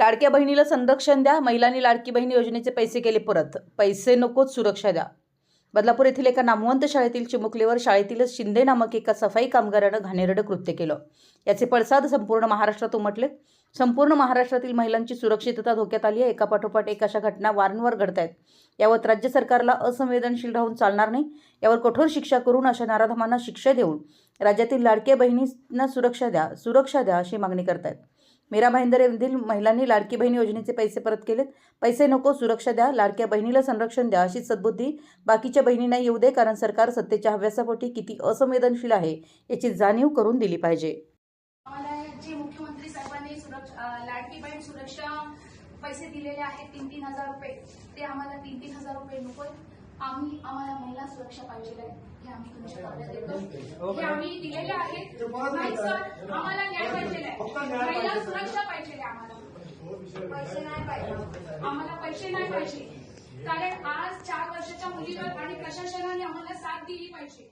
लाडक्या बहिणीला संरक्षण द्या महिलांनी लाडकी बहीण योजनेचे पैसे केले परत. पैसे नकोच सुरक्षा द्या. बदलापूर येथील एका नामवंत शाळेतील चिमुकलीवर शाळेतीलच शिंदे नामक एका सफाई कामगारानं घाणेरडं कृत्य केलं. याचे पडसाद संपूर्ण महाराष्ट्रात उमटले. संपूर्ण महाराष्ट्रातील महिलांची सुरक्षितता धोक्यात आली आहे. एकापाठोपाठ एक अशा घटना वारंवार घडत आहेत यावर राज्य सरकारला असंवेदनशील राहून चालणार नाही. यावर कठोर शिक्षा करून अशा नाराधमांना शिक्षा देऊन राज्यातील लाडक्या बहिणींना सुरक्षा द्या सुरक्षा द्या अशी मागणी करतायत. मीरा भाईंदर येथील महिलांनी लाडकी बहीण योजनेचे पैसे परत केलेत. पैसे नको सुरक्षा द्या लाडक्या बहिणीला संरक्षण द्या अशी सद्बुद्धी बाकीच्या बहिणींना येऊ दे कारण सरकार सत्तेच्या हव्यासापोटी किती असंवेदनशील आहे याची जाणीव करून दिली पाहिजे. मुख्यमंत्री साहेबांनी लाडकी बहीण सुरक्षा पैसे दिलेले आहेत तीन तीन हजार रुपये. ते आम्हाला तीन तीन हजार रुपये नकोय आम्ही आम्हाला महिला सुरक्षा पाहिजे हे आम्ही तुमच्या ताब्यात देतो. हे आम्ही दिलेले आहेत. नाही सर. आम्हाला न्याय पाहिजे आहे सुरक्षा पाहिजे आम्हाला. पैसे नाही पाहिजे. आम्हाला पैसे नाही पाहिजे. कारण आज चार वर्षाच्या मुलीवर आणि प्रशासनाने आम्हाला साथ दिली पाहिजे.